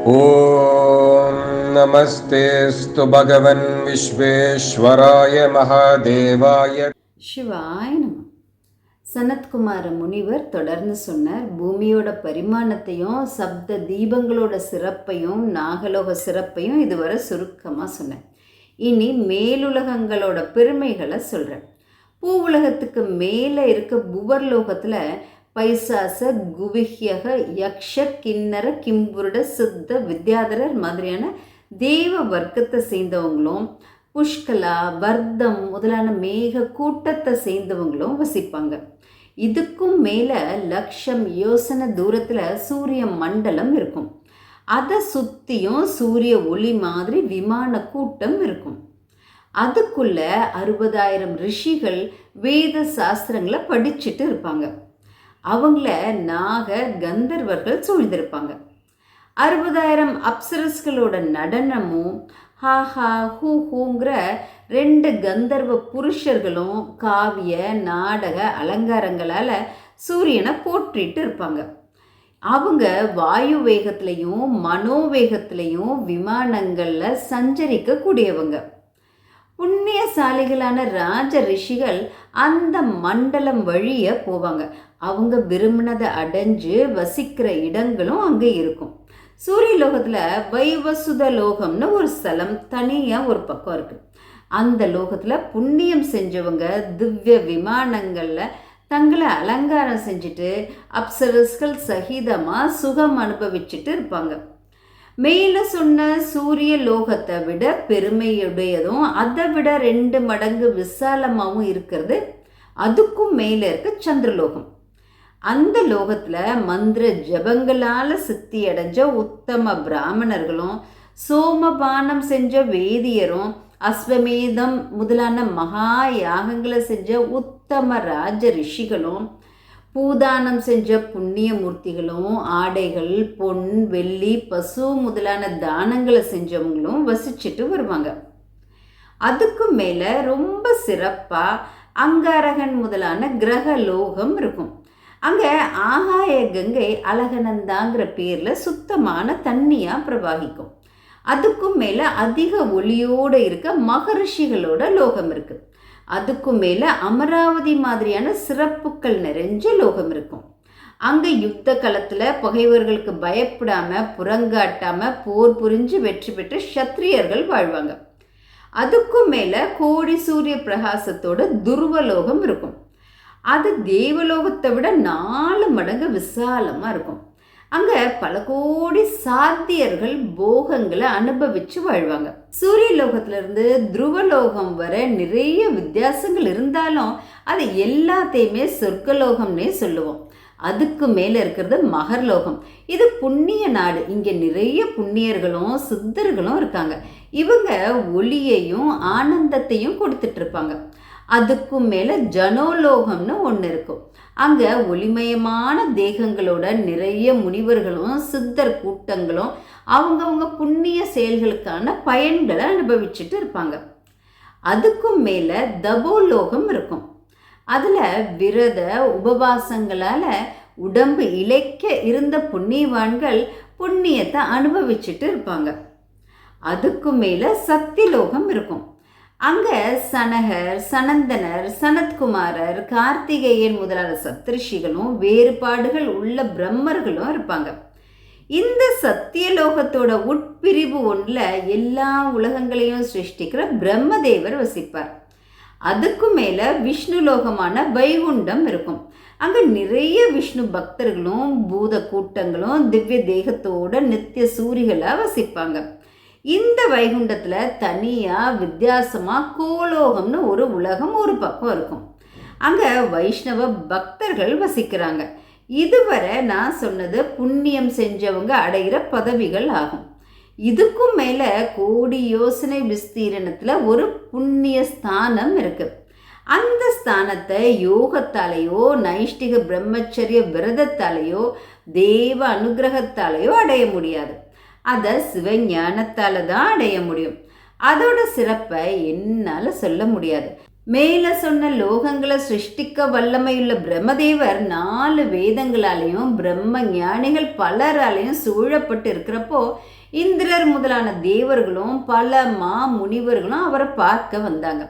ॐ नमस्तेऽस्तु भगवन् विश्वेश्वराय महादेवाय சிவாய நம சனத்குமார முனிவர் தொடர்ந்து சொன்னார் பூமியோட பரிமாணத்தையும் சப்த தீபங்களோட சிறப்பையும் நாகலோக சிறப்பையும் இதுவரை சுருக்கமாக சொன்னேன் இனி மேலுலகங்களோட பெருமைகளை சொல்கிறேன் பூ உலகத்துக்கு மேலே இருக்க புவர்லோகத்தில் பைசாச குவிஹ்யக யக்ஷ கிண்ணற கிம்புருட சித்த வித்யாதரர் மாதிரியான தேவ வர்க்கத்தை சேர்ந்தவங்களும் புஷ்கலா வர்த்தம் முதலான மேக கூட்டத்தை சேர்ந்தவங்களும் வசிப்பாங்க. இதுக்கும் மேலே லட்சம் யோசனை தூரத்தில் சூரிய மண்டலம் இருக்கும். அதை சுற்றியும் சூரிய ஒளி மாதிரி விமான கூட்டம் இருக்கும். அதுக்குள்ள அறுபதாயிரம் ரிஷிகள் வேத சாஸ்திரங்களை படிச்சுட்டு இருப்பாங்க. அவங்கள நாக கந்தர்வர்கள் சூழ்ந்திருப்பாங்க. அறுபதாயிரம் அப்சரஸ்களோட நடனமும் ஹா ஹா ஹூ ஹூங்கிற ரெண்டு கந்தர்வ புருஷர்களும் காவிய நாடக அலங்காரங்களால் சூரியனை போற்றிட்டு இருப்பாங்க. அவங்க வாயு வேகத்திலையும் மனோவேகத்திலையும் விமானங்களில் சஞ்சரிக்கக்கூடியவங்க. புண்ணியசாலிகளான ராஜ ரிஷிகள் அந்த மண்டலம் வழிய போவாங்க. அவங்க விரும்பினதை அடைஞ்சு வசிக்கிற இடங்களும் அங்கே இருக்கும். சூரிய லோகத்தில் வைவசுத லோகம்னு ஒரு ஸ்தலம் தனியாக ஒரு பக்கம் இருக்குது அந்த லோகத்தில் புண்ணியம் செஞ்சவங்க திவ்ய விமானங்களில் தங்களை அலங்காரம் செஞ்சுட்டு அப்சரஸ்கள் சகிதமாக சுகம் அனுபவிச்சுட்டு இருப்பாங்க. மேலே சொன்ன சூரிய லோகத்தை விட பெருமையுடையதும் அதை விட ரெண்டு மடங்கு விசாலமாகவும் இருக்கிறது. அதுக்கும் மேலே இருக்க சந்திரலோகம். அந்த லோகத்தில் மந்திர ஜபங்களால் சித்தி அடைஞ்ச உத்தம பிராமணர்களும் சோமபானம் செஞ்ச வேதியரும் அஸ்வமேதம் முதலான மகா யாகங்களை செஞ்ச உத்தம ராஜ ரிஷிகளும் பூதானம் செஞ்ச புண்ணிய மூர்த்திகளும் ஆடைகள் பொன் வெள்ளி பசு முதலான தானங்களை செஞ்சவங்களும் வசிச்சுட்டு வருவாங்க. அதுக்கும் மேலே ரொம்ப சிறப்பாக அங்காரகன் முதலான கிரக லோகம் இருக்கும். அங்கே ஆகாய கங்கை அழகனந்தாங்கிற பேரில் சுத்தமான தண்ணியாக பிரவாகிக்கும். அதுக்கும் மேலே அதிக ஒளியோடு இருக்க மகரிஷிகளோட லோகம் இருக்குது அதுக்கும் மேலே அமராவதி மாதிரியான சிறப்புகள் நிறைஞ்ச லோகம் இருக்கும். அங்கே யுத்த களத்தில் பகைவர்களுக்கு பயப்படாமல் புறங்காட்டாமல் போர் புரிஞ்சு வெற்றி பெற்ற சத்திரியர்கள் வாழ்வாங்க. அதுக்கும் மேலே கோடி சூரிய பிரகாசத்தோட துருவலோகம் இருக்கும். அது தேவலோகத்தை விட நாலு மடங்கு விசாலமாக இருக்கும். அங்கே பல கோடி சாத்தியர்கள் போகங்களை அனுபவிச்சு வாழ்வாங்க. சூரிய லோகத்திலிருந்து துருவலோகம் வர நிறைய வித்தியாசங்கள் இருந்தாலும் அது எல்லாத்தையுமே சொர்க்கலோகம்னே சொல்லுவோம். அதுக்கு மேலே இருக்கிறது மகர்லோகம் இது புண்ணிய நாடு. இங்கே நிறைய புண்ணியர்களும் சித்தர்களும் இருக்காங்க. இவங்க ஒளியையும் ஆனந்தத்தையும் கொடுத்துட்ருப்பாங்க அதுக்கும் மேலே ஜனோலோகம்னு ஒன்று இருக்கும். அங்கே ஒளிமயமான தேகங்களோட நிறைய முனிவர்களும் சித்தர் கூட்டங்களும் அவங்கவுங்க புண்ணிய செயல்களுக்கான பயன்களை அனுபவிச்சுட்டு இருப்பாங்க. அதுக்கும் மேலே தபோலோகம் இருக்கும். அதில் விரத உபவாசங்களால் உடம்பு இழைக்க இருந்த புண்ணியவான்கள் புண்ணியத்தை அனுபவிச்சுட்டு இருப்பாங்க. அதுக்கும் மேலே சக்தி லோகம் இருக்கும். அங்கே சனகர் சனந்தனர் சனத்குமாரர் கார்த்திகேயன் முதலான சப்தரிஷிகளும் வேறுபாடுகள் உள்ள பிரம்மர்களும் இருப்பாங்க. இந்த சத்தியலோகத்தோட உட்பிரிவு ஒன்றில் எல்லா உலகங்களையும் சிருஷ்டிக்கிற பிரம்மதேவர் வசிப்பார். அதுக்கும் மேலே விஷ்ணு லோகமான வைகுண்டம் இருக்கும். அங்கே நிறைய விஷ்ணு பக்தர்களும் பூத கூட்டங்களும் திவ்ய தேகத்தோட நித்திய சூரிகளாக வசிப்பாங்க. இந்த வைகுண்டத்தில் தனியாக வித்தியாசமாக கோலோகம்னு ஒரு உலகம் ஒரு பக்கம் இருக்கும். அங்கே வைஷ்ணவ பக்தர்கள் வசிக்கிறாங்க. இதுவரை நான் சொன்னது புண்ணியம் செஞ்சவங்க அடைகிற பதவிகள் ஆகும். இதுக்கும் மேலே கோடி யோசனை விஸ்தீரணத்தில் ஒரு புண்ணிய ஸ்தானம் இருக்குது அந்த ஸ்தானத்தை யோகத்தாலேயோ நைஷ்டிக பிரம்மச்சரிய விரதத்தாலேயோ தேவ அனுகிரகத்தாலேயோ அடைய முடியாது. அதை சிவஞானத்தால் தான் அடைய முடியும். அதோட சிறப்பை என்னால் சொல்ல முடியாது. மேல சொன்ன லோகங்களை சிருஷ்டிக்க வல்லமையுள்ள பிரம்மதேவர் நாலு வேதங்களாலையும் பிரம்ம ஞானிகள் பலராலையும் சூழப்பட்டு இருக்கிறப்போ இந்திரர் முதலான தேவர்களும் பல மா முனிவர்களும் அவரை பார்க்க வந்தாங்க.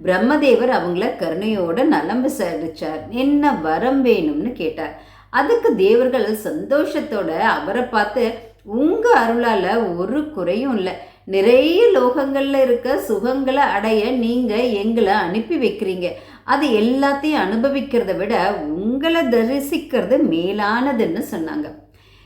பிரம்மதேவர் அவங்கள கருணையோட நலம் விசாரிச்சார். என்ன வரம் வேணும்னு கேட்டார். அதுக்கு தேவர்கள் சந்தோஷத்தோட அவரை பார்த்து உங்கள் அருளால் ஒரு குறையும் இல்லை. நிறைய லோகங்களில் இருக்க சுகங்களை அடைய நீங்கள் எங்களை அனுப்பி வைக்கிறீங்க. அது எல்லாத்தையும் அனுபவிக்கிறத விட உங்களை தரிசிக்கிறது மேலானதுன்னு சொன்னாங்க.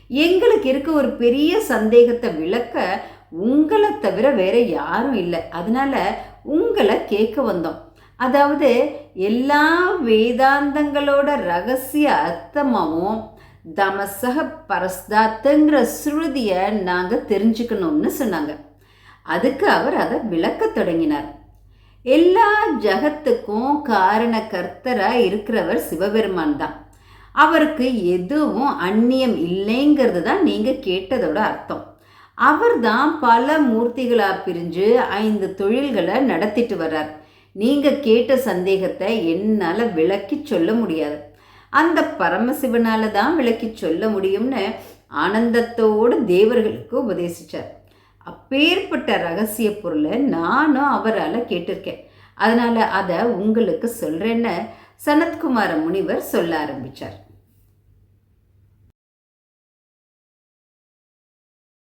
எங்களுக்கு இருக்க ஒரு பெரிய சந்தேகத்தை விளக்க உங்களை தவிர வேற யாரும் இல்லை. அதனால உங்களை கேட்க வந்தோம். அதாவது எல்லா வேதாந்தங்களோட ரகசிய அர்த்தமாகவும் தமசக பரஸ்தாத்துங்கிற ஸ்ருதியை நாங்கள் தெரிஞ்சுக்கணும்னு சொன்னாங்க. அதுக்கு அவர் அதை விளக்கத் தொடங்கினார். எல்லா ஜகத்துக்கும் காரண கர்த்தராக இருக்கிறவர் சிவபெருமான் தான். அவருக்கு எதுவும் அந்நியம் இல்லைங்கிறது தான் நீங்கள் கேட்டதோட அர்த்தம். அவர் தான் பல மூர்த்திகளாக பிரிஞ்சு ஐந்து தொழில்களை நடத்திட்டு வர்றார். நீங்கள் கேட்ட சந்தேகத்தை என்னால் விளக்கி சொல்ல முடியாது. அந்த பரமசிவனால தான் விளக்கி சொல்ல முடியும்னு ஆனந்தத்தோடு தேவர்களுக்கு உபதேசிச்சார். அப்பேற்பட்ட ரகசிய பொருளை நானும் அவரால் கேட்டிருக்கேன். அதனால் அதை உங்களுக்கு சொல்கிறேன்னு சனத்குமார முனிவர் சொல்ல ஆரம்பித்தார்